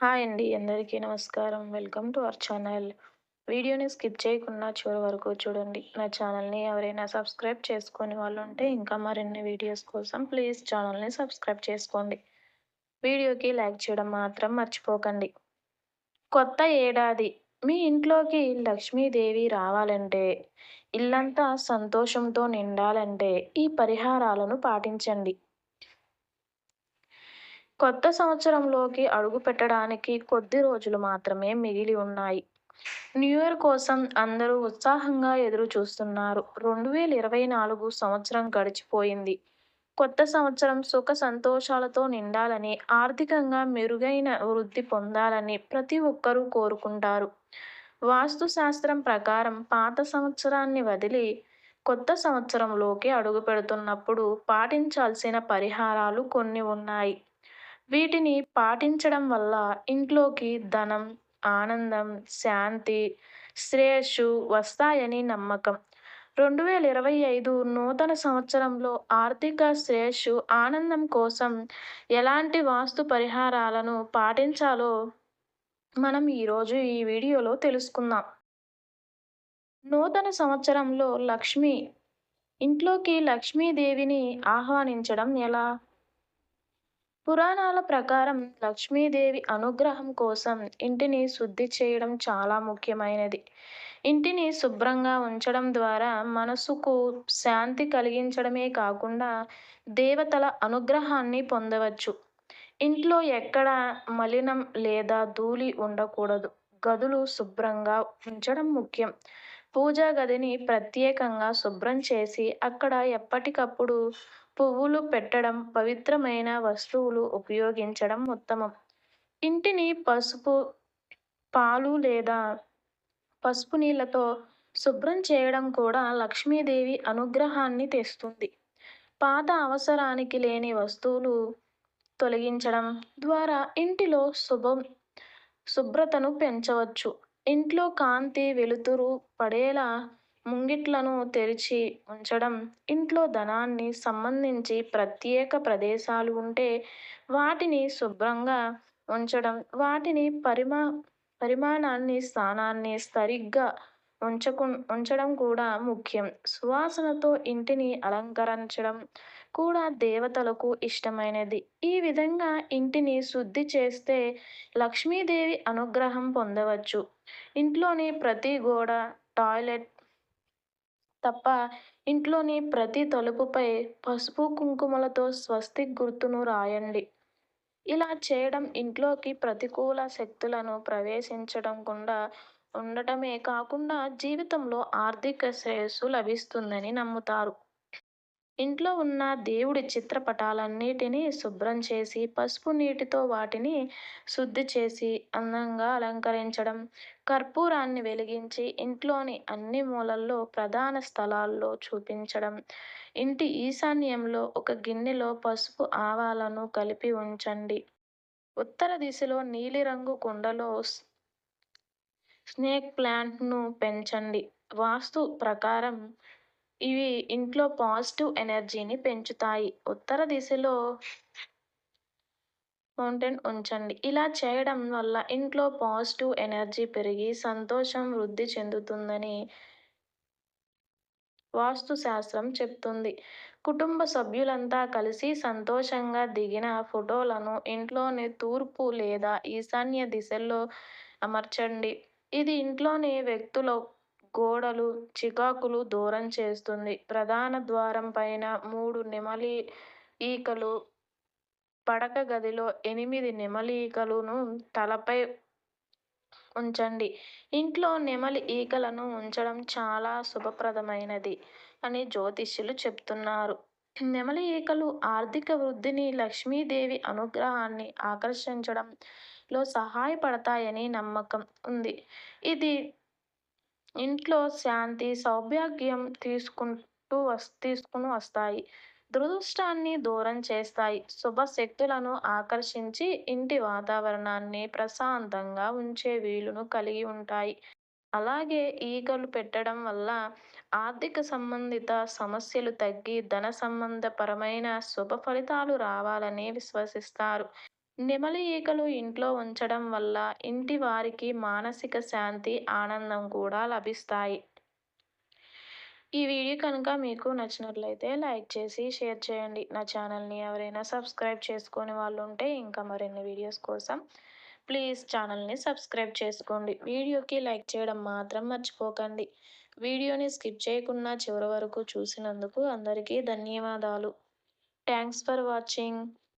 Hi అండి అందరికీ నమస్కారం. Welcome to our channel. వీడియోని స్కిప్ చేయకుండా చివరి వరకు చూడండి. నా ఛానల్ని ఎవరైనా సబ్స్క్రైబ్ చేసుకుని వాళ్ళు ఉంటే ఇంకా మరిన్ని వీడియోస్ కోసం ప్లీజ్ ఛానల్ని సబ్స్క్రైబ్ చేసుకోండి. వీడియోకి లైక్ చేయడం మాత్రం మర్చిపోకండి. కొత్త ఏడాది మీ ఇంట్లోకి లక్ష్మీదేవి రావాలంటే ఇల్లంతా సంతోషంతో నిండాలంటే ఈ పరిహారాలను పాటించండి. కొత్త సంవత్సరంలోకి అడుగు పెట్టడానికి కొద్ది రోజులు మాత్రమే మిగిలి ఉన్నాయి. న్యూ ఇయర్ కోసం అందరూ ఉత్సాహంగా ఎదురు చూస్తున్నారు. రెండు వేల ఇరవై నాలుగు సంవత్సరం గడిచిపోయింది. కొత్త సంవత్సరం సుఖ సంతోషాలతో నిండాలని ఆర్థికంగా మెరుగైన వృద్ధి పొందాలని ప్రతి ఒక్కరూ కోరుకుంటారు. వాస్తు శాస్త్రం ప్రకారం పాత సంవత్సరాన్ని వదిలి కొత్త సంవత్సరంలోకి అడుగు పెడుతున్నప్పుడు పాటించాల్సిన పరిహారాలు కొన్ని ఉన్నాయి. వీటిని పాటించడం వల్ల ఇంట్లోకి ధనం ఆనందం శాంతి శ్రేయస్సు వస్తాయని నమ్మకం. రెండు వేల ఇరవై ఐదు నూతన సంవత్సరంలో ఆర్థిక శ్రేయస్సు ఆనందం కోసం ఎలాంటి వాస్తు పరిహారాలను పాటించాలో మనం ఈరోజు ఈ వీడియోలో తెలుసుకుందాం. నూతన సంవత్సరంలో లక్ష్మి ఇంట్లోకి లక్ష్మీదేవిని ఆహ్వానించడం ఎలా? పురాణాల ప్రకారం లక్ష్మీదేవి అనుగ్రహం కోసం ఇంటిని శుద్ధి చేయడం చాలా ముఖ్యమైనది. ఇంటిని శుభ్రంగా ఉంచడం ద్వారా మనసుకు శాంతి కలిగించడమే కాకుండా దేవతల అనుగ్రహాన్ని పొందవచ్చు. ఇంట్లో ఎక్కడ మలినం లేదా ధూళి ఉండకూడదు. గదులు శుభ్రంగా ఉంచడం ముఖ్యం. పూజా గదిని ప్రత్యేకంగా శుభ్రం చేసి అక్కడ ఎప్పటికప్పుడు పువ్వులు పెట్టడం పవిత్రమైన వస్తువులు ఉపయోగించడం ఉత్తమం. ఇంటిని పసుపు పాలు లేదా పసుపు నీళ్ళతో శుభ్రం చేయడం కూడా లక్ష్మీదేవి అనుగ్రహాన్ని తెస్తుంది. పాత అవసరానికి లేని వస్తువులు తొలగించడం ద్వారా ఇంటిలో శుభం శుభ్రతను పెంచవచ్చు. ఇంట్లో కాంతి వెలుతురు పడేలా ముంగిట్లను తెరిచి ఉంచడం ఇంట్లో ధనాన్ని సంబంధించి ప్రత్యేక ప్రదేశాలు ఉంటే వాటిని శుభ్రంగా ఉంచడం వాటిని పరిమా పరిమాణాన్ని స్థానాన్ని సరిగ్గా ఉంచకు ఉంచడం కూడా ముఖ్యం. సువాసనతో ఇంటిని అలంకరించడం కూడా దేవతలకు ఇష్టమైనది. ఈ విధంగా ఇంటిని శుద్ధి చేస్తే లక్ష్మీదేవి అనుగ్రహం పొందవచ్చు. ఇంట్లోని ప్రతి గోడ టాయిలెట్ తప్ప ఇంట్లోని ప్రతి తలుపుపై పసుపు కుంకుమలతో స్వస్తిక్ గుర్తును రాయండి. ఇలా చేయడం ఇంట్లోకి ప్రతికూల శక్తులను ప్రవేశించడం కూడా ఉండటమే కాకుండా జీవితంలో ఆర్థిక శ్రేయస్సు లభిస్తుందని నమ్ముతారు. ఇంట్లో ఉన్న దేవుడి చిత్రపటాలన్నిటినీ శుభ్రం చేసి పసుపు నీటితో వాటిని శుద్ధి చేసి అందంగా అలంకరించడం కర్పూరాన్ని వెలిగించి ఇంట్లోని అన్ని మూలల్లో ప్రధాన స్థలాల్లో చూపించడం ఇంటి ఈశాన్యంలో ఒక గిన్నెలో పసుపు ఆవాలను కలిపి ఉంచండి. ఉత్తర దిశలో నీలిరంగు కుండలో స్నేక్ ప్లాంట్ను పెంచండి. వాస్తు ప్రకారం ఇవి ఇంట్లో పాజిటివ్ ఎనర్జీని పెంచుతాయి. ఉత్తర దిశలో ఫౌంటైన్ ఉంచండి. ఇలా చేయడం వల్ల ఇంట్లో పాజిటివ్ ఎనర్జీ పెరిగి సంతోషం వృద్ధి చెందుతుందని వాస్తు శాస్త్రం చెప్తుంది. కుటుంబ సభ్యులంతా కలిసి సంతోషంగా దిగిన ఫోటోలను ఇంట్లోని తూర్పు లేదా ఈశాన్య దిశల్లో అమర్చండి. ఇది ఇంట్లోని వ్యక్తుల గోడలు చికాకులు దూరం చేస్తుంది. ప్రధాన ద్వారం పైన మూడు నెమలి ఈకలు పడక గదిలో ఎనిమిది నెమలి ఈకలను తలపై ఉంచండి. ఇంట్లో నెమలి ఈకలను ఉంచడం చాలా శుభప్రదమైనది అని జ్యోతిష్యులు చెప్తున్నారు. నెమలి ఈకలు ఆర్థిక వృద్ధిని లక్ష్మీదేవి అనుగ్రహాన్ని ఆకర్షించడంలో సహాయపడతాయని నమ్మకం ఉంది. ఇది ఇంట్లో శాంతి సౌభాగ్యం తీసుకుంటూ వస్ తీసుకుని వస్తాయి. దురదృష్టాన్ని దూరం చేస్తాయి. శుభశక్తులను ఆకర్షించి ఇంటి వాతావరణాన్ని ప్రశాంతంగా ఉంచే వీలును కలిగి ఉంటాయి. అలాగే ఈగలు పెట్టడం వల్ల ఆర్థిక సంబంధిత సమస్యలు తగ్గి ధన సంబంధపరమైన శుభ ఫలితాలు రావాలని విశ్వసిస్తారు. నెమలి ఈకలు ఇంట్లో ఉంచడం వల్ల ఇంటి వారికి మానసిక శాంతి ఆనందం కూడా లభిస్తాయి. ఈ వీడియో కనుక మీకు నచ్చినట్లయితే లైక్ చేసి షేర్ చేయండి. నా ఛానల్ని ఎవరైనా సబ్స్క్రైబ్ చేసుకొని వాళ్ళు ఉంటే ఇంకా మరిన్ని వీడియోస్ కోసం ప్లీజ్ ఛానల్ని సబ్స్క్రైబ్ చేసుకోండి. వీడియోకి లైక్ చేయడం మాత్రం మర్చిపోకండి. వీడియోని స్కిప్ చేయకుండా చివరి వరకు చూసినందుకు అందరికీ ధన్యవాదాలు. Thanks for watching.